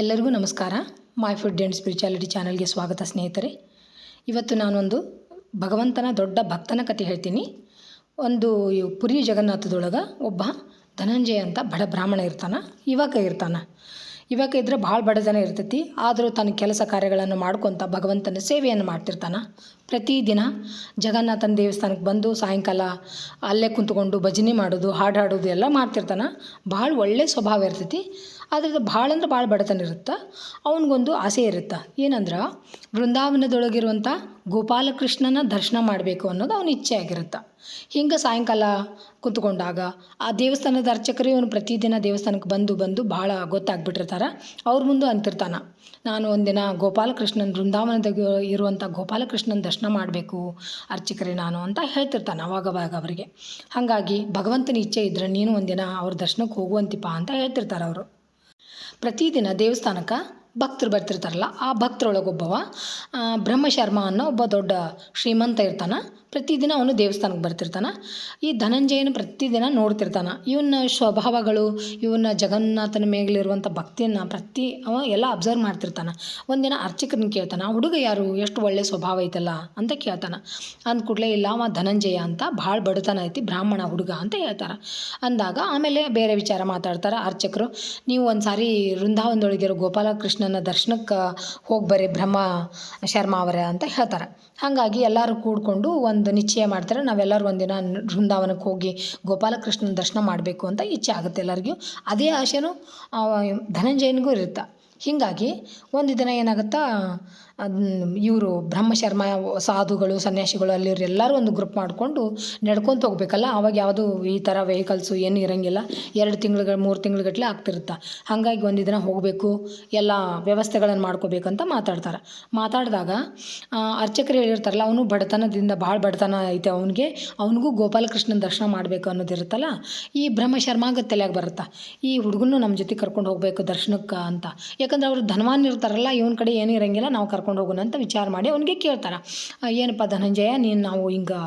ಎಲ್ಲರಿಗೂ ನಮಸ್ಕಾರ. My food and spirituality ಚಾನಲ್ಗೆ ಸ್ವಾಗತ ಸ್ನೇಹಿತರೆ. ಇವತ್ತು ನಾನೊಂದು ಭಗವಂತನ ದೊಡ್ಡ ಭಕ್ತನ ಕತೆ ಹೇಳ್ತೀನಿ. ಒಂದು ಪುರಿ ಜಗನ್ನಾಥದೊಳಗೆ ಒಬ್ಬ ಧನಂಜಯ ಅಂತ ಬಡ ಬ್ರಾಹ್ಮಣ ಇರ್ತಾನೆ ಇವಾಗ ಇರ್ತಾನೆ. ಇವಾಗ ಇದ್ರೆ ಭಾಳ ಬಡತನ ಇರ್ತೈತಿ. ಆದರೂ ತನ್ನ ಕೆಲಸ ಕಾರ್ಯಗಳನ್ನು ಮಾಡ್ಕೊತ ಭಗವಂತನ ಸೇವೆಯನ್ನು ಮಾಡ್ತಿರ್ತಾನೆ. ಪ್ರತಿದಿನ ಜಗನ್ನಾಥನ ದೇವಸ್ಥಾನಕ್ಕೆ ಬಂದು ಸಾಯಂಕಾಲ ಅಲ್ಲೇ ಕುಂತ್ಕೊಂಡು ಭಜನೆ ಮಾಡೋದು ಹಾಡು ಹಾಡೋದು ಎಲ್ಲ ಮಾಡ್ತಿರ್ತಾನೆ. ಭಾಳ ಒಳ್ಳೆಯ ಸ್ವಭಾವ ಇರ್ತೈತಿ. ಅದ್ರದ್ದು ಭಾಳ ಅಂದ್ರೆ ಭಾಳ ಬಡತನ ಇರುತ್ತೆ? ಅವನಿಗೊಂದು ಆಸೆ ಇರುತ್ತೆ? ಏನಂದ್ರೆ ವೃಂದಾವನದೊಳಗಿರುವಂಥ ಗೋಪಾಲಕೃಷ್ಣನ ದರ್ಶನ ಮಾಡಬೇಕು ಅನ್ನೋದು ಅವನ ಇಚ್ಛೆ ಆಗಿರುತ್ತೆ. ಹಿಂಗೆ ಸಾಯಂಕಾಲ ಕುತ್ಕೊಂಡಾಗ ಆ ದೇವಸ್ಥಾನದ ಅರ್ಚಕರು ಇವನು ಪ್ರತಿದಿನ ದೇವಸ್ಥಾನಕ್ಕೆ ಬಂದು ಬಂದು ಭಾಳ ಗೊತ್ತಾಗ್ಬಿಟ್ಟಿರ್ತಾರೆ. ಅವ್ರ ಮುಂದೆ ಅಂತಿರ್ತಾನೆ. ನಾನು ಒಂದಿನ ಗೋಪಾಲಕೃಷ್ಣನ ಬೃಂದಾವನದಾಗ ಇರುವಂಥ ಗೋಪಾಲಕೃಷ್ಣನ ದರ್ಶನ ಮಾಡಬೇಕು, ಅರ್ಚಕರೇ ನಾನು ಅಂತ ಹೇಳ್ತಿರ್ತಾನೆ ಅವಾಗವಾಗ ಅವರಿಗೆ. ಹಾಗಾಗಿ ಭಗವಂತನ ಇಚ್ಛೆ ಇದ್ದರೆ ನೀನು ಒಂದಿನ ಅವ್ರ ದರ್ಶನಕ್ಕೆ ಹೋಗುವಂತಿಪ್ಪ ಅಂತ ಹೇಳ್ತಿರ್ತಾರೆ ಅವರು. ಪ್ರತಿದಿನ ದೇವಸ್ಥಾನಕ್ಕೆ ಭಕ್ತರು ಬರ್ತಿರ್ತಾರಲ್ಲ ಆ ಭಕ್ತರೊಳಗೊಬ್ಬವ ಬ್ರಹ್ಮಶರ್ಮ ಅನ್ನೋ ಒಬ್ಬ ದೊಡ್ಡ ಶ್ರೀಮಂತ ಇರ್ತಾನೆ. ಪ್ರತಿದಿನ ಅವನು ದೇವಸ್ಥಾನಕ್ಕೆ ಬರ್ತಿರ್ತಾನೆ. ಈ ಧನಂಜಯನ ಪ್ರತಿದಿನ ನೋಡ್ತಿರ್ತಾನೆ. ಇವನ ಸ್ವಭಾವಗಳು, ಇವನ ಜಗನ್ನಾಥನ ಮೇಲಿರುವಂಥ ಭಕ್ತಿಯನ್ನ ಪ್ರತಿ ಅವ ಎಲ್ಲ ಅಬ್ಸರ್ವ್ ಮಾಡ್ತಿರ್ತಾನೆ. ಒಂದಿನ ಅರ್ಚಕರನ್ನ ಕೇಳ್ತಾನೆ ಹುಡುಗ ಯಾರು? ಎಷ್ಟು ಒಳ್ಳೆಯ ಸ್ವಭಾವ ಐತಲ್ಲ? ಅಂತ ಕೇಳ್ತಾನೆ. ಅಂದ ಕೂಡಲೇ, ಇಲ್ಲ, ಅವ ಧನಂಜಯ ಅಂತ, ಭಾಳ ಬಡತನ ಐತಿ, ಬ್ರಾಹ್ಮಣ ಹುಡುಗ ಅಂತ ಹೇಳ್ತಾರೆ. ಅಂದಾಗ ಆಮೇಲೆ ಬೇರೆ ವಿಚಾರ ಮಾತಾಡ್ತಾರೆ ಅರ್ಚಕರು. ನೀವು ಒಂದು ಸಾರಿ ವೃಂದಾವನದೊಳಗಿರೋ ಗೋಪಾಲಕೃಷ್ಣನ ದರ್ಶನಕ್ಕೆ ಹೋಗಿ ಬರ್ರಿ, ಬ್ರಹ್ಮ ಶರ್ಮಾ ಅವರೇ ಅಂತ ಹೇಳ್ತಾರೆ. ಹಾಗಾಗಿ ಎಲ್ಲರೂ ಕೂಡ್ಕೊಂಡು ಒಂದು ನಿಶ್ಚಯ ಮಾಡ್ತಾರೆ, ನಾವೆಲ್ಲರೂ ಒಂದಿನ ಬೃಂದಾವನಕ್ಕೆ ಹೋಗಿ ಗೋಪಾಲಕೃಷ್ಣನ ದರ್ಶನ ಮಾಡಬೇಕು ಅಂತ ಇಚ್ಛೆ ಆಗುತ್ತೆ ಎಲ್ಲರಿಗೂ. ಅದೇ ಆಸೆನೂ ಧನಂಜಯನಿಗೂ ಇರುತ್ತೆ. ಹೀಗಾಗಿ ಒಂದು ದಿನ ಏನಾಗುತ್ತಾ ಇವರು ಬ್ರಹ್ಮಶರ್ಮ ಸಾಧುಗಳು, ಸನ್ಯಾಸಿಗಳು ಅಲ್ಲಿವ್ರು ಎಲ್ಲರೂ ಒಂದು ಗ್ರೂಪ್ ಮಾಡಿಕೊಂಡು ನಡ್ಕೊತ ಹೋಗ್ಬೇಕಲ್ಲ, ಅವಾಗ ಯಾವುದು ಈ ಥರ ವೆಹಿಕಲ್ಸು ಏನು ಇರೋಂಗಿಲ್ಲ, ಎರಡು ತಿಂಗ್ಳುಗಳು, ಮೂರು ತಿಂಗ್ಳುಗಟ್ಟಲೆ ಆಗ್ತಿರುತ್ತೆ. ಹಾಗಾಗಿ ಒಂದು ದಿನ ಹೋಗಬೇಕು, ಎಲ್ಲ ವ್ಯವಸ್ಥೆಗಳನ್ನು ಮಾಡ್ಕೋಬೇಕಂತ ಮಾತಾಡ್ತಾರೆ. ಮಾತಾಡಿದಾಗ ಅರ್ಚಕರು ಹೇಳಿರ್ತಾರಲ್ಲ, ಅವನು ಬಡತನದಿಂದ ಭಾಳ ಬಡತನ ಐತೆ ಅವನಿಗೆ, ಅವನಿಗೂ ಗೋಪಾಲಕೃಷ್ಣನ ದರ್ಶನ ಮಾಡಬೇಕು ಅನ್ನೋದಿರುತ್ತಲ್ಲ ಈ ಬ್ರಹ್ಮಶರ್ಮಾಗ ತಲೆಯಾಗಿ ಬರುತ್ತೆ. ಈ ಹುಡುಗನು ನಮ್ಮ ಜೊತೆ ಕರ್ಕೊಂಡು ಹೋಗಬೇಕು ದರ್ಶನಕ್ಕೆ ಅಂತ. ಯಾಕಂದ್ರೆ ಅವರು ಧನವಾನ್ ಇರ್ತಾರಲ್ಲ, ಇವನ ಕಡೆ ಏನೂ ಇರೋಂಗಿಲ್ಲ, ನಾವು ಕರ್ಕೊಂಡು ಹೋಗೋಣ ಅಂತ ವಿಚಾರ ಮಾಡಿ ಅವನಿಗೆ ಕೇಳ್ತಾರೆ. ಏನಪ್ಪ ಧನಂಜಯ, ನೀನು ನಾವು ಹಿಂಗೆ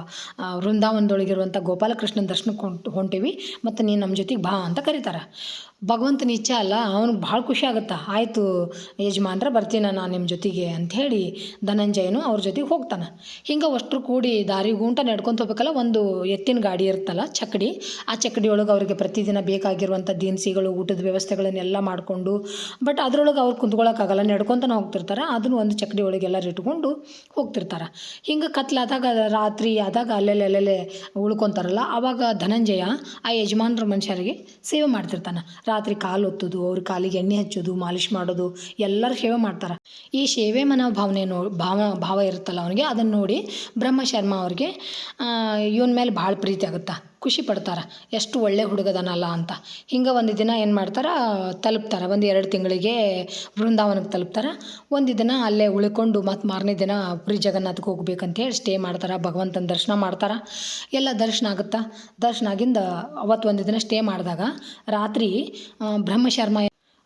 ವೃಂದಾವನದೊಳಗಿರುವಂಥ ಗೋಪಾಲಕೃಷ್ಣನ ದರ್ಶನಕ್ಕೆ ಹೊಂಟು ಹೊಂಟೀವಿ, ಮತ್ತು ನೀನು ನಮ್ಮ ಜೊತೆಗೆ ಬಾ ಅಂತ ಕರೀತಾರೆ. ಭಗವಂತನ ಇಚ್ಛೆ ಅಲ್ಲ, ಅವ್ನಿಗೆ ಭಾಳ ಖುಷಿ ಆಗುತ್ತೆ. ಆಯಿತು ಯಜಮಾನ್ರ, ಬರ್ತೀನ ನಾನು ನಿಮ್ಮ ಜೊತೆಗೆ ಅಂಥೇಳಿ ಧನಂಜಯನು ಅವ್ರ ಜೊತೆಗೆ ಹೋಗ್ತಾನೆ. ಹಿಂಗೆ ಅಷ್ಟ್ರು ಕೂಡಿ ದಾರಿ ಗುಂಟ ನಡ್ಕೊತ ಹೋಗ್ಬೇಕಲ್ಲ, ಒಂದು ಎತ್ತಿನ ಗಾಡಿ ಇರುತ್ತಲ್ಲ ಚಕ್ಕಡಿ ಆ ಚಕ್ಕಡಿ ಒಳಗೆ ಅವರಿಗೆ ಪ್ರತಿದಿನ ಬೇಕಾಗಿರುವಂಥ ದಿನಸಿಗಳು, ಊಟದ ವ್ಯವಸ್ಥೆಗಳನ್ನೆಲ್ಲ ಮಾಡಿಕೊಂಡು, ಬಟ್ ಅದರೊಳಗೆ ಅವ್ರು ಕುಂತ್ಕೊಳ್ಳೋಕ್ಕಾಗಲ್ಲ ನಡ್ಕೊತಾನೆ ಹೋಗ್ತಿರ್ತಾರೆ, ಅದನ್ನು ಒಂದು ಚಕ್ಕಡಿ ಒಳಗೆ ಎಲ್ಲರೂ ಇಟ್ಕೊಂಡು ಹೋಗ್ತಿರ್ತಾರೆ. ಹಿಂಗೆ ಕತ್ಲಾದಾಗ, ರಾತ್ರಿ ಆದಾಗ ಅಲ್ಲೆಲ್ಲ ಅಲ್ಲೆಲ್ಲೇ ಉಳ್ಕೊತಾರಲ್ಲ ಆವಾಗ ಧನಂಜಯ ಆ ಯಜಮಾನ್ರ ಮನುಷ್ಯರಿಗೆ ಸೇವೆ ಮಾಡ್ತಿರ್ತಾನೆ. ರಾತ್ರಿ ಕಾಲು ಒತ್ತೋದು, ಅವ್ರ ಕಾಲಿಗೆ ಎಣ್ಣೆ ಹಚ್ಚೋದು, ಮಾಲಿಶ್ ಮಾಡೋದು, ಎಲ್ಲರೂ ಸೇವೆ ಮಾಡ್ತಾರೆ. ಈ ಸೇವೆ ಮನೋಭಾವನೆ ನೋ, ಭಾವ ಭಾವ ಇರುತ್ತಲ್ಲ ಅವನಿಗೆ, ಅದನ್ನು ನೋಡಿ ಬ್ರಹ್ಮ ಶರ್ಮ ಅವ್ರಿಗೆ ಇವನ ಮೇಲೆ ಭಾಳ ಪ್ರೀತಿ ಆಗುತ್ತೆ? ಖುಷಿ ಪಡ್ತಾರೆ. ಎಷ್ಟು ಒಳ್ಳೆ ಹುಡುಗದನಲ್ಲ ಅಂತ. ಹಿಂಗೆ ಒಂದು ದಿನ ಏನು ಮಾಡ್ತಾರೆ, ತಲುಪ್ತಾರೆ. ಒಂದು ಎರಡು ತಿಂಗಳಿಗೆ ಬೃಂದಾವನಕ್ಕೆ ತಲುಪ್ತಾರೆ. ಒಂದು ದಿನ ಅಲ್ಲೇ ಉಳ್ಕೊಂಡು ಮತ್ತು ಮಾರನೇ ದಿನ ಪುರಿ ಜಗನ್ನಾಥಕ್ಕೆ ಹೋಗ್ಬೇಕಂತೇಳಿ ಸ್ಟೇ ಮಾಡ್ತಾರೆ. ಭಗವಂತನ ದರ್ಶನ ಮಾಡ್ತಾರೆ. ಎಲ್ಲ ದರ್ಶನ ಆಗುತ್ತಾ? ದರ್ಶನ ಆಗಿಂದ ಅವತ್ತು ಒಂದು ದಿನ ಸ್ಟೇ ಮಾಡಿದಾಗ ರಾತ್ರಿ ಬ್ರಹ್ಮಶರ್ಮ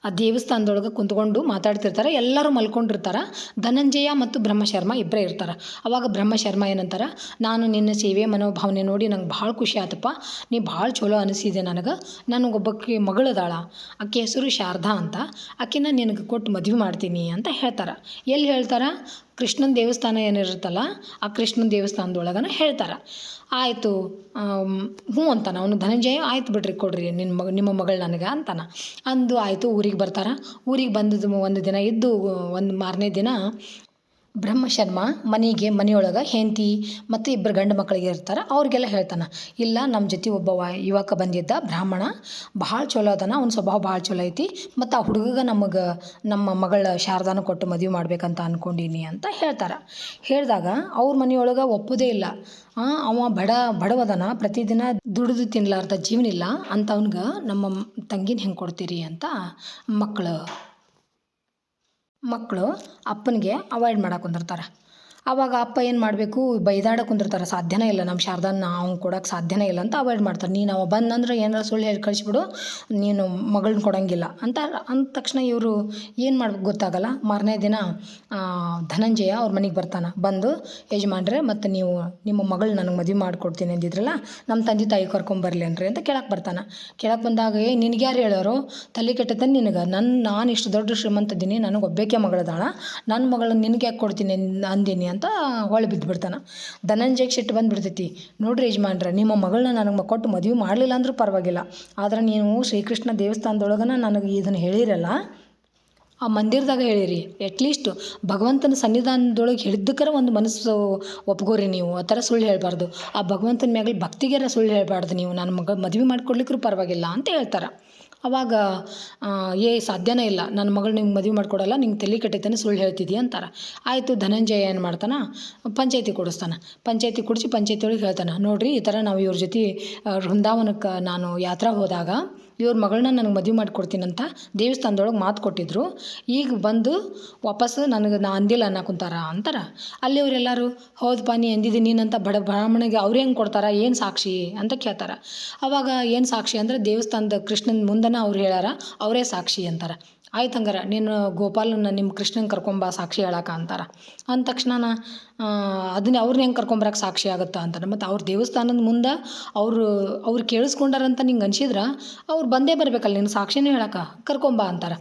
ಆ ದೇವಸ್ಥಾನದೊಳಗೆ ಕುಂತ್ಕೊಂಡು ಮಾತಾಡ್ತಿರ್ತಾರೆ. ಎಲ್ಲರೂ ಮಲ್ಕೊಂಡಿರ್ತಾರೆ. ಧನಂಜಯ ಮತ್ತು ಬ್ರಹ್ಮಶರ್ಮ ಇಬ್ಬರೇ ಇರ್ತಾರೆ. ಅವಾಗ ಬ್ರಹ್ಮಶರ್ಮ ಏನಂತಾರೆ? ನಾನು ನಿನ್ನ ಸೇವೆ ಮನೋಭಾವನೆ ನೋಡಿ ನಂಗೆ ಭಾಳ ಖುಷಿ ಆತಪ್ಪ. ನೀ ಭಾಳ ಚಲೋ ಅನಿಸಿದೆ ನನಗೆ. ನನಗೊಬ್ಬಕ್ಕೆ ಮಗಳದಾಳ. ಆಕೆ ಹೆಸರು ಶಾರದಾ ಅಂತ. ಆಕೆನ ನಿನಗೆ ಕೊಟ್ಟು ಮದುವೆ ಮಾಡ್ತೀನಿ ಅಂತ ಹೇಳ್ತಾರೆ. ಎಲ್ಲಿ ಹೇಳ್ತಾರೆ? ಕೃಷ್ಣನ ದೇವಸ್ಥಾನ ಏನಿರುತ್ತಲ್ಲ, ಆ ಕೃಷ್ಣನ ದೇವಸ್ಥಾನದೊಳಗನ ಹೇಳ್ತಾರೆ. ಆಯಿತು ಹ್ಞೂ ಅಂತಾನೆ, ಅವನು ಧನಂಜಯ, ಆಯ್ತು ಬಿಡ್ರಿ, ಕೊಡ್ರಿ ನಿನ್ನ ಮಗ, ನಿಮ್ಮ ಮಗಳು ನನಗೆ ಅಂತಾನೆ. ಅಂದು ಆಯಿತು, ಊರಿಗೆ ಬರ್ತಾರೆ. ಊರಿಗೆ ಬಂದದ್ದು ಒಂದು ದಿನ ಇದ್ದು, ಒಂದು ಮಾರನೇ ದಿನ ಬ್ರಹ್ಮಶರ್ಮ ಮನೆಗೆ ಮನೆಯೊಳಗೆ ಹೆಂಡತಿ ಮತ್ತು ಇಬ್ಬರು ಗಂಡು ಮಕ್ಕಳಿಗೆ ಇರ್ತಾರೆ, ಅವ್ರಿಗೆಲ್ಲ ಹೇಳ್ತಾನೆ, ಇಲ್ಲ ನಮ್ಮ ಜೊತೆ ಒಬ್ಬ ಯುವಕ ಬಂದಿದ್ದ ಬ್ರಾಹ್ಮಣ, ಭಾಳ ಚಲೋ ಅದಾನ, ಅವ್ನ ಸ್ವಭಾವ ಭಾಳ ಚಲೋ ಐತಿ, ಮತ್ತು ಆ ಹುಡುಗಗೆ ನಮಗೆ, ನಮ್ಮ ಮಗಳ ಶಾರದಾನ ಕೊಟ್ಟು ಮದುವೆ ಮಾಡ್ಬೇಕಂತ ಅಂದ್ಕೊಂಡೀನಿ ಅಂತ ಹೇಳ್ತಾರೆ. ಹೇಳಿದಾಗ ಅವ್ರ ಮನೆಯೊಳಗೆ ಒಪ್ಪದೇ ಇಲ್ಲ. ಅವ ಬಡ, ಬಡವದನ, ಪ್ರತಿದಿನ ದುಡಿದು ತಿನ್ಲಾರ್ದ ಜೀವನ ಇಲ್ಲ ಅಂಥವ್ನಿಗೆ ನಮ್ಮ ತಂಗಿನ ಹೆಂಗೆ ಕೊಡ್ತೀರಿ ಅಂತ ಮಕ್ಕಳು ಮಕ್ಕಳು ಅಪ್ಪನಿಗೆ ಅವಾಯ್ಡ್ ಮಾಡಕ್ಕೆ ಕುಂದಿರ್ತಾರೆ ಆವಾಗ ಅಪ್ಪ ಏನು ಮಾಡಬೇಕು ಬೈದಾಡ ಕುಂದಿರ್ತಾರೆ. ಸಾಧ್ಯನೇ ಇಲ್ಲ ನಮ್ಮ ಶಾರದಾನ ಅವ್ನು ಕೊಡೋಕೆ ಸಾಧ್ಯನೇ ಇಲ್ಲ ಅಂತ ಅವಾಯ್ಡ್ ಮಾಡ್ತಾರೆ. ನೀನು ಅವ ಬಂದಂದ್ರೆ ಏನಾರ ಸುಳ್ಳು ಹೇಳಿ ಕಳಿಸ್ಬಿಡು, ನೀನು ಮಗಳನ್ನ ಕೊಡೋಂಗಿಲ್ಲ ಅಂತ, ಅಂದ ತಕ್ಷಣ ಇವರು ಏನು ಮಾಡ್ಬೇಕು ಗೊತ್ತಾಗಲ್ಲ. ಮಾರನೇ ದಿನ ಧನಂಜಯ ಅವ್ರ ಮನೆಗೆ ಬರ್ತಾನೆ. ಬಂದು, ಯಜಮಾನ್ರೆ, ಮತ್ತು ನೀವು ನಿಮ್ಮ ಮಗಳು ನನಗೆ ಮದುವೆ ಮಾಡಿಕೊಡ್ತೀನಿ ಅಂದಿದ್ರಲ್ಲ ನಮ್ಮ ತಂದೆ ತಾಯಿ ಕರ್ಕೊಂಬರ್ಲಿ ಅನ್ರಿ ಅಂತ ಕೇಳಕ್ಕೆ ಬರ್ತಾನೆ. ಕೇಳಕ್ಕೆ ಬಂದಾಗ, ಏ, ನಿನಗೆ ಯಾರು ಹೇಳೋರು? ತಲೆ ಕೆಟ್ಟತನ ನಿನಗೆ? ನನ್ನ ನಾನು ಇಷ್ಟು ದೊಡ್ಡ ಶ್ರೀಮಂತ ಇದ್ದೀನಿ, ನನಗೆ ಒಬ್ಬೇಕೆ ಮಗಳದಾಳ. ನನ್ನ ಮಗಳನ್ನ ನಿನಗೆ ಯಾಕೆ ಕೊಡ್ತೀನಿ ಅಂದ್- ಅಂದೀನಿ? ಹೊಳೆ ಬಿದ್ದು ಬಿಡ್ತಾನೆ. ಧನಂಜಯಕ್ಕೆ ಸಿಟ್ಟು ಬಂದುಬಿಡ್ತೈತಿ. ನೋಡ್ರಿ ಯಜಮಾನ್ರ, ನಿಮ್ಮ ಮಗಳನ್ನ ನನಗೆ ಕೊಟ್ಟು ಮದುವೆ ಮಾಡಲಿಲ್ಲ ಅಂದರೂ ಪರವಾಗಿಲ್ಲ. ಆದ್ರೆ ನೀವು ಶ್ರೀಕೃಷ್ಣ ದೇವಸ್ಥಾನದೊಳಗನ ನನಗೆ ಇದನ್ನು ಹೇಳಿರಲ್ಲ? ಆ ಮಂದಿರದಾಗ ಹೇಳಿರಿ ಅಟ್ಲೀಸ್ಟ್ ಭಗವಂತನ ಸನ್ನಿಧಾನದೊಳಗೆ ಹಿಡಿದಕ್ಕರ ಒಂದು ಮನಸ್ಸು ಒಪ್ಕೋರಿ ನೀವು. ಆ ಥರ ಸುಳ್ಳು ಹೇಳಬಾರ್ದು. ಆ ಭಗವಂತನ ಮ್ಯಾಗಲಿ ಭಕ್ತಿಗೆರ ಸುಳ್ಳು ಹೇಳಬಾರ್ದು ನೀವು. ನನ್ನ ಮಗ ಮದುವೆ ಮಾಡಿಕೊಡ್ಲಿಕ್ಕೂ ಪರವಾಗಿಲ್ಲ ಅಂತ ಹೇಳ್ತಾರೆ. ಅವಾಗ ಏ, ಸಾಧ್ಯನೇ ಇಲ್ಲ. ನನ್ನ ಮಗಳು ನಿಮ್ಗೆ ಮದುವೆ ಮಾಡಿಕೊಡಲ್ಲ, ನಿಂಗೆ ತಲೆ ಕೆಟ್ಟೈತಾನೆ ಸುಳ್ಳು ಹೇಳ್ತಿದ್ದೀಯ ಅಂತಾರೆ. ಆಯಿತು, ಧನಂಜಯ ಏನು ಮಾಡ್ತಾನೆ? ಪಂಚಾಯತಿ ಕೊಡಿಸ್ತಾನೆ. ಪಂಚಾಯತಿ ಕೊಡಿಸಿ ಪಂಚಾಯತಿ ಒಳಗೆ ಹೇಳ್ತಾನೆ, ನೋಡಿರಿ ಈ ಥರ ನಾವು ಇವ್ರ ಜೊತೆ ವೃಂದಾವನಕ್ಕೆ ನಾನು ಯಾತ್ರಾ ಹೋದಾಗ ಇವ್ರ ಮಗಳನ್ನ ನನಗೆ ಮದುವೆ ಮಾಡಿಕೊಡ್ತೀನಂತ ದೇವಸ್ಥಾನದೊಳಗೆ ಮಾತು ಕೊಟ್ಟಿದ್ರು. ಈಗ ಬಂದು ವಾಪಸ್ ನನಗೆ ನಾ ಅಂದಿಲ್ಲ ಅನ್ನ ಕುಂತಾರ ಅಂತಾರೆ. ಅಲ್ಲಿ ಅವರೆಲ್ಲರೂ ಹೌದಪ್ಪ ನೀ ಅಂದಿದ್ದೀನಿ ನೀನಂತ ಬಡ ಬ್ರಾಹ್ಮಣಿಗೆ ಅವ್ರು ಹೆಂಗೆ ಕೊಡ್ತಾರ, ಏನು ಸಾಕ್ಷಿ ಅಂತ ಕೇಳ್ತಾರೆ. ಅವಾಗ ಏನು ಸಾಕ್ಷಿ ಅಂದರೆ ದೇವಸ್ಥಾನದ ಕೃಷ್ಣನ ಮುಂದನ ಅವ್ರು ಹೇಳ್ಯಾರ, ಅವರೇ ಸಾಕ್ಷಿ ಅಂತಾರೆ. ಆಯ್ತು ಹಂಗಾರೆ, ನೀನು ಗೋಪಾಲನ ನಿಮ್ಮ ಕೃಷ್ಣನ ಕರ್ಕೊಂಬ ಸಾಕ್ಷಿ ಹೇಳಕ್ಕ ಅಂತಾರೆ. ಅಂದ ತಕ್ಷಣ ಅದನ್ನ ಅವ್ರನ್ನ ಹೆಂಗೆ ಕರ್ಕೊಂಬರಕ್ಕೆ ಸಾಕ್ಷಿ ಆಗುತ್ತಾ ಅಂತಾರೆ. ಮತ್ತು ಅವ್ರ ದೇವಸ್ಥಾನದ ಮುಂದೆ ಅವರು, ಅವ್ರು ಕೇಳಿಸ್ಕೊಂಡಾರಂತ ನಿಂಗೆ ಅನ್ಸಿದ್ರೆ ಅವ್ರು ಬಂದೇ ಬರಬೇಕಲ್ಲ ನಿನ್ನ ಸಾಕ್ಷಿನೇ ಹೇಳಕ್ಕೆ ಕರ್ಕೊಂಬ ಅಂತಾರೆ.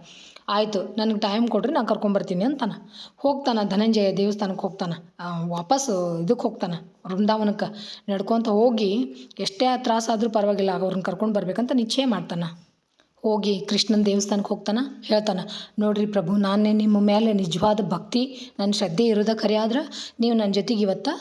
ಆಯಿತು, ನನಗೆ ಟೈಮ್ ಕೊಡ್ರಿ, ನಾನು ಕರ್ಕೊಂಬರ್ತೀನಿ ಅಂತಾನೆ. ಹೋಗ್ತಾನೆ, ಧನಂಜಯ ದೇವಸ್ಥಾನಕ್ಕೆ ಹೋಗ್ತಾನೆ. ವಾಪಸ್ ವಾಪಸ್ಸು ಇದಕ್ಕೆ ಹೋಗ್ತಾನೆ, ವೃಂದಾವನಕ್ಕೆ. ನಡ್ಕೊತ ಹೋಗಿ ಎಷ್ಟೇ ತ್ರಾಸಾದರೂ ಪರವಾಗಿಲ್ಲ ಅವ್ರನ್ನ ಕರ್ಕೊಂಡು ಬರ್ಬೇಕಂತ ನಿಶ್ಚಯ ಮಾಡ್ತಾನೆ. ಹೋಗಿ ಕೃಷ್ಣನ ದೇವಸ್ಥಾನಕ್ಕೆ ಹೋಗ್ತಾನೆ, ಹೇಳ್ತಾನೆ, ನೋಡ್ರಿ ಪ್ರಭು, ನಾನೇ ನಿಮ್ಮ ಮೇಲೆ ನಿಜವಾದ ಭಕ್ತಿ, ನನ್ನ ಶ್ರದ್ಧೆ ಇರೋದ ಖರೆ ಆದ್ರೆ ನೀವು ನನ್ನ ಜೊತೆಗೆ ಇವತ್ತು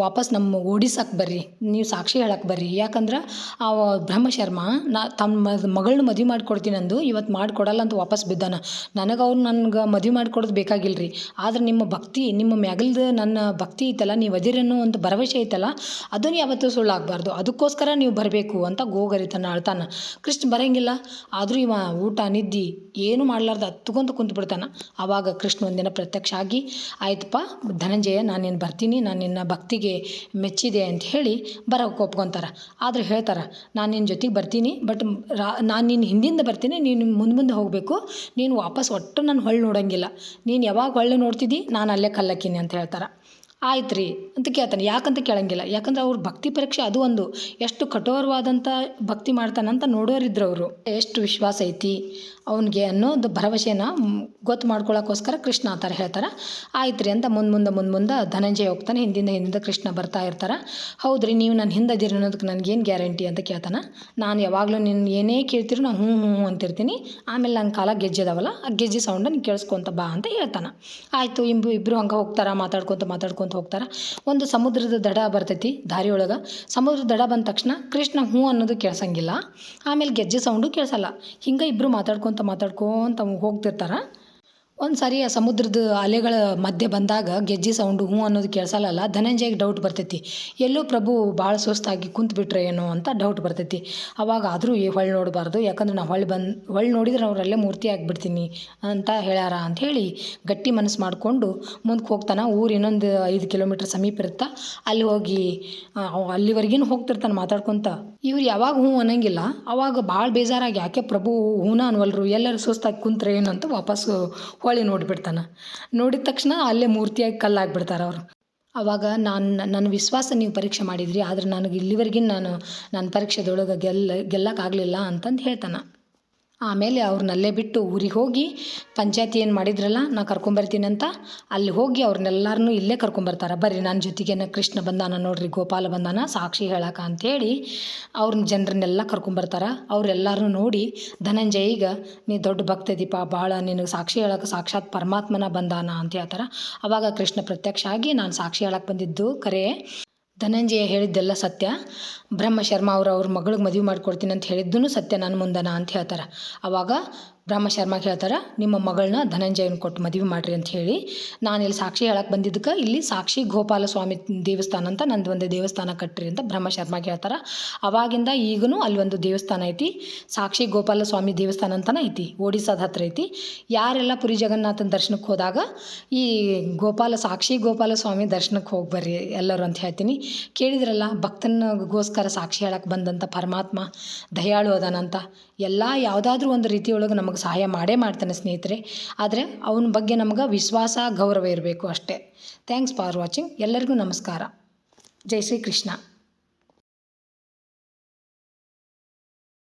ವಾಪಸ್ ನಮ್ಮ ಓಡಿಸಕ್ಕೆ ಬರ್ರಿ, ನೀವು ಸಾಕ್ಷಿ ಹೇಳಕ್ಕೆ ಬರ್ರಿ, ಯಾಕಂದ್ರೆ ಆ ಬ್ರಹ್ಮಶರ್ಮ, ನಾ ತಮ್ಮ ಮಗಳನ್ನ ಮದುವೆ ಮಾಡಿಕೊಡ್ತೀನಿ ಅಂದು ಇವತ್ತು ಮಾಡಿಕೊಡಲ್ಲ ಅಂತ ವಾಪಸ್ ಬಿದ್ದಾನ. ನನಗೆ ಅವ್ರು ನನ್ಗೆ ಮದುವೆ ಮಾಡಿಕೊಡೋದು ಬೇಕಾಗಿಲ್ಲ ರೀ ಆದ್ರೆ ನಿಮ್ಮ ಭಕ್ತಿ, ನಿಮ್ಮ ಮ್ಯಾಗಲ್ದ ನನ್ನ ಭಕ್ತಿ ಐತಲ್ಲ, ನೀವು ಅದಿರನ್ನು ಒಂದು ಭರವಸೆ ಐತಲ್ಲ, ಅದನ್ನು ಯಾವತ್ತೂ ಸುಳ್ಳಾಗಬಾರ್ದು, ಅದಕ್ಕೋಸ್ಕರ ನೀವು ಬರಬೇಕು ಅಂತ ಗೋಗರಿತನ ಅಳ್ತಾನೆ. ಕೃಷ್ಣ ಬರೋಂಗಿಲ್ಲ ಆದರೂ ಇವ ಊಟ ನಿದ್ದಿ ಏನು ಮಾಡ್ಲಾರ್ದ ಹತ್ಕೊಂತ ಕುಂತು ಬಿಡ್ತಾನೆ ಆವಾಗ ಕೃಷ್ಣ ಒಂದಿನ ಪ್ರತ್ಯಕ್ಷ ಆಗಿ ಆಯ್ತಪ್ಪ ಧನಂಜಯ ನಾನು ನಿನ್ನ ಬರ್ತೀನಿ, ನಾನು ನಿನ್ನ ಭಕ್ತಿಗೆ ಮೆಚ್ಚಿದೆ ಅಂತ ಹೇಳಿ ಬರೋಕೆ ಒಪ್ಕೊತಾರೆ. ಆದ್ರೆ ಹೇಳ್ತಾರೆ, ನಾನು ನಿನ್ನ ಜೊತೆಗೆ ಬರ್ತೀನಿ ಬಟ್ ರಾ, ನಾನು ನಿನ್ನ ಹಿಂದಿಂದ ಬರ್ತೀನಿ, ನೀನು ಮುಂದೆ ಮುಂದೆ ಹೋಗಬೇಕು. ನೀನು ವಾಪಸ್ ಒಟ್ಟು ನಾನು ಹೊಳ್ಳಿ ನೋಡೋಂಗಿಲ್ಲ. ನೀನು ಯಾವಾಗ ಹೊಳ್ಳಿ ನೋಡ್ತಿದ್ದಿ ನಾನು ಅಲ್ಲೇ ಕಲ್ಲಕ್ಕಿನಿ ಅಂತ ಹೇಳ್ತಾರೆ. ಆಯ್ತು ರೀ ಅಂತ ಕೇಳ್ತಾನೆ. ಯಾಕಂತ ಕೇಳಂಗಿಲ್ಲ. ಯಾಕಂದ್ರೆ ಅವ್ರ ಭಕ್ತಿ ಪರೀಕ್ಷೆ ಅದು ಒಂದು. ಎಷ್ಟು ಕಠೋರವಾದಂಥ ಭಕ್ತಿ ಮಾಡ್ತಾನಂತ ನೋಡೋರಿದ್ರು ಅವರು. ಎಷ್ಟು ವಿಶ್ವಾಸ ಐತಿ ಅವನಿಗೆ ಅನ್ನೋದು ಭರವಸೆನ ಗೊತ್ತು ಮಾಡ್ಕೊಳ್ಳೋಕ್ಕೋಸ್ಕರ ಕೃಷ್ಣ ಆ ಥರ ಹೇಳ್ತಾರೆ. ಆಯ್ತು ರೀ ಅಂತ ಮುಂದೆ ಮುಂದೆ ಮುಂದೆ ಮುಂದೆ ಧನಂಜಯ ಹೋಗ್ತಾನೆ. ಹಿಂದಿಂದ ಹಿಂದಿಂದ ಕೃಷ್ಣ ಬರ್ತಾ ಇರ್ತಾರೆ. ಹೌದ್ರಿ, ನೀವು ನನ್ನ ಹಿಂದೆ ಅದೀರಿ ಅನ್ನೋದಕ್ಕೆ ನನಗೇನು ಗ್ಯಾರಂಟಿ ಅಂತ ಕೇಳ್ತಾನೆ. ನಾನು ಯಾವಾಗಲೂ ನಿನ್ನ ಏನೇ ಕೇಳ್ತಿರೋ ನಾನು ಹ್ಞೂ ಹ್ಞೂ ಅಂತಿರ್ತೀನಿ. ಆಮೇಲೆ ನನ್ನ ಕಾಲ ಗೆಜ್ಜೆದವಲ್ಲ, ಆ ಗೆಜ್ಜೆ ಸೌಂಡ ನೀನು ಕೇಳಿಸ್ಕೊಂತ ಬಾ ಅಂತ ಹೇಳ್ತಾನೆ. ಆಯಿತು, ಇಂಬು ಇಬ್ಬರು ಹಂಗೆ ಹೋಗ್ತಾರೆ, ಮಾತಾಡ್ಕೊತ ಮಾತಾಡ್ಕೊತ ಹೋಗ್ತಾರೆ. ಒಂದು ಸಮುದ್ರದ ದಡ ಬರ್ತೈತಿ ದಾರಿಯೊಳಗೆ. ಸಮುದ್ರದ ದಡ ಬಂದ ತಕ್ಷಣ ಕೃಷ್ಣ ಹ್ಞೂ ಅನ್ನೋದು ಕೇಳ್ಸಂಗಿಲ್ಲ. ಆಮೇಲೆ ಗೆಜ್ಜೆ ಸೌಂಡು ಕೇಳಿಸಲ್ಲ. ಹಿಂಗೆ ಇಬ್ಬರು ಮಾತಾಡ್ಕೊತ ಮಾತಾಡ್ಕೊತ ಹೋಗ್ತಿರ್ತಾರೆ. ಒಂದು ಸಾರಿ ಆ ಸಮುದ್ರದ ಅಲೆಗಳ ಮಧ್ಯೆ ಬಂದಾಗ ಗೆಜ್ಜೆ ಸೌಂಡು ಹ್ಞೂ ಅನ್ನೋದು ಕೇಳಿಸಲ್ಲ ಧನಂಜಯಗೆ ಡೌಟ್ ಬರ್ತೈತಿ. ಎಲ್ಲೋ ಪ್ರಭು ಭಾಳ ಸುಸ್ತಾಗಿ ಕುಂತು ಬಿಟ್ರೆ ಏನೋ ಅಂತ ಡೌಟ್ ಬರ್ತೈತಿ. ಅವಾಗ ಆದರೂ ಏ ಹೊಳ್ಳಿ ನೋಡಬಾರ್ದು. ಯಾಕಂದ್ರೆ ನಾವು ಹೊಳ್ಳಿ ಬಂದು ಹೊಳ್ಳಿ ನೋಡಿದ್ರೆ ಅವರಲ್ಲೇ ಮೂರ್ತಿ ಆಗಿಬಿಡ್ತೀನಿ ಅಂತ ಹೇಳ್ಯಾರ ಅಂತ ಹೇಳಿ ಗಟ್ಟಿ ಮನಸ್ಸು ಮಾಡಿಕೊಂಡು ಮುಂದಕ್ಕೆ ಹೋಗ್ತಾನೆ. ಊರು ಇನ್ನೊಂದು ಐದು ಕಿಲೋಮೀಟ್ರ್ ಸಮೀಪ ಇರುತ್ತೆ? ಅಲ್ಲಿ ಹೋಗಿ ಅಲ್ಲಿವರೆಗಿನ ಹೋಗ್ತಿರ್ತಾನೆ ಮಾತಾಡ್ಕೊತ. ಇವ್ರು ಯಾವಾಗ ಹ್ಞೂ ಅನ್ನಂಗಿಲ್ಲ. ಅವಾಗ ಭಾಳ ಬೇಜಾರಾಗಿ ಯಾಕೆ ಪ್ರಭು ಹೂನ ಅನ್ವಲ್ರು? ಎಲ್ಲರೂ ಸುಸ್ತಾಗಿ ಕುಂತ್ರೆ ಏನಂತ ವಾಪಸ್ಸು ಹೊಳ್ಳಿ ನೋಡಿಬಿಡ್ತಾನೆ. ನೋಡಿದ ತಕ್ಷಣ ಅಲ್ಲೇ ಮೂರ್ತಿಯಾಗಿ ಕಲ್ಲಾಗ್ಬಿಡ್ತಾರೆ ಅವರು. ಅವಾಗ ನಾನು ನನ್ನ ವಿಶ್ವಾಸ ನೀವು ಪರೀಕ್ಷೆ ಮಾಡಿದ್ರಿ, ಆದ್ರೆ ನನಗೆ ಇಲ್ಲಿವರೆಗಿನ ನಾನು ನನ್ನ ಪರೀಕ್ಷೆದೊಳಗೆ ಗೆಲ್ಲ, ಗೆಲ್ಲಕ್ಕಾಗಲಿಲ್ಲ ಅಂತಂದು ಹೇಳ್ತಾನೆ. ಆಮೇಲೆ ಅವ್ರನ್ನಲ್ಲೇ ಬಿಟ್ಟು ಊರಿಗೆ ಹೋಗಿ ಪಂಚಾಯತಿ ಏನು ಮಾಡಿದ್ರಲ್ಲ, ನಾ ಕರ್ಕೊಂಬರ್ತೀನಿ ಅಂತ ಅಲ್ಲಿ ಹೋಗಿ ಅವ್ರನ್ನೆಲ್ಲರನ್ನೂ ಇಲ್ಲೇ ಕರ್ಕೊಂಬರ್ತಾರೆ ಬರ್ರಿ ನನ್ನ ಜೊತೆಗೆ ಕೃಷ್ಣ ಬಂದಾನ ನೋಡ್ರಿ, ಗೋಪಾಲ ಬಂದಾನ, ಸಾಕ್ಷಿ ಹೇಳಕ ಅಂತೇಳಿ ಅವ್ರನ್ನ ಜನರನ್ನೆಲ್ಲ ಕರ್ಕೊಂಬರ್ತಾರೆ ಅವರೆಲ್ಲರೂ ನೋಡಿ ಧನಂಜಯಿಗ ನೀ ದೊಡ್ಡ ಭಕ್ತ ಇದೀಪ ಭಾಳ ನಿನಗೆ ಸಾಕ್ಷಿ ಹೇಳಕ್ಕೆ ಸಾಕ್ಷಾತ್ ಪರಮಾತ್ಮನ ಬಂದಾನ ಅಂತ ಹೇಳ್ತಾರೆ. ಅವಾಗ ಕೃಷ್ಣ ಪ್ರತ್ಯಕ್ಷ ಆಗಿ, ನಾನು ಸಾಕ್ಷಿ ಹೇಳಕ್ಕೆ ಬಂದಿದ್ದು ಕರೆ ಧನಂಜಯ ಹೇಳಿದ್ದೆಲ್ಲ ಸತ್ಯ. ಬ್ರಹ್ಮ ಶರ್ಮ ಅವ್ರು ಅವ್ರ ಮಗಳಿಗೆ ಮದುವೆ ಮಾಡಿಕೊಡ್ತೀನಿ ಅಂತ ಹೇಳಿದ್ದೂ ಸತ್ಯ ನನ್ನ ಮುಂದನ ಅಂತ ಹೇಳ್ತಾರೆ. ಅವಾಗ ಬ್ರಹ್ಮ ಶರ್ಮ ಹೇಳ್ತಾರೆ ನಿಮ್ಮ ಮಗಳನ್ನ ಧನಂಜಯನ ಕೊಟ್ಟು ಮದುವೆ ಮಾಡಿರಿ ಅಂತ ಹೇಳಿ. ನಾನು ಇಲ್ಲಿ ಸಾಕ್ಷಿ ಹೇಳಕ್ಕೆ ಬಂದಿದ್ದಕ್ಕೆ, ಇಲ್ಲಿ ಸಾಕ್ಷಿ ಗೋಪಾಲ ಸ್ವಾಮಿ ದೇವಸ್ಥಾನ ಅಂತ ನಂದು ಒಂದು ದೇವಸ್ಥಾನ ಕಟ್ಟಿರಿ ಅಂತ ಬ್ರಹ್ಮ ಶರ್ಮ ಹೇಳ್ತಾರೆ ಅವಾಗಿಂದ ಈಗಲೂ ಅಲ್ಲಿ ಒಂದು ದೇವಸ್ಥಾನ ಐತಿ, ಸಾಕ್ಷಿ ಗೋಪಾಲ ಸ್ವಾಮಿ ದೇವಸ್ಥಾನ ಅಂತಲೇ ಐತಿ ಒಡಿಸ್ಸಾದ ಹತ್ರ ಐತಿ. ಯಾರೆಲ್ಲ ಪುರಿ ಜಗನ್ನಾಥನ ದರ್ಶನಕ್ಕೆ ಹೋದಾಗ, ಈ ಗೋಪಾಲ, ಸಾಕ್ಷಿ ಗೋಪಾಲ ಸ್ವಾಮಿ ದರ್ಶನಕ್ಕೆ ಹೋಗಿ ಬರ್ರಿ ಎಲ್ಲರೂ ಅಂತ ಹೇಳ್ತೀನಿ. ಕೇಳಿದ್ರಲ್ಲ, ಭಕ್ತನಗೋಸ್ಕರ ಸಾಕ್ಷಿ ಹೇಳಕ್ಕೆ ಬಂದಂಥ ಪರಮಾತ್ಮ, ದಯಾಳು ಅದಾನಂತ. ಎಲ್ಲ ಯಾವುದಾದ್ರೂ ಒಂದು ರೀತಿಯೊಳಗೆ ನಮಗೆ ಸಹಾಯ ಮಾಡೇ ಮಾಡ್ತಾನೆ ಸ್ನೇಹಿತರೆ. ಆದರೆ ಅವನ ಬಗ್ಗೆ ನಮ್ಗೆ ವಿಶ್ವಾಸ, ಗೌರವ ಇರಬೇಕು ಅಷ್ಟೇ. ಥ್ಯಾಂಕ್ಸ್ ಫಾರ್ ವಾಚಿಂಗ್ ಎಲ್ಲರಿಗೂ ನಮಸ್ಕಾರ. ಜೈ ಶ್ರೀ ಕೃಷ್ಣ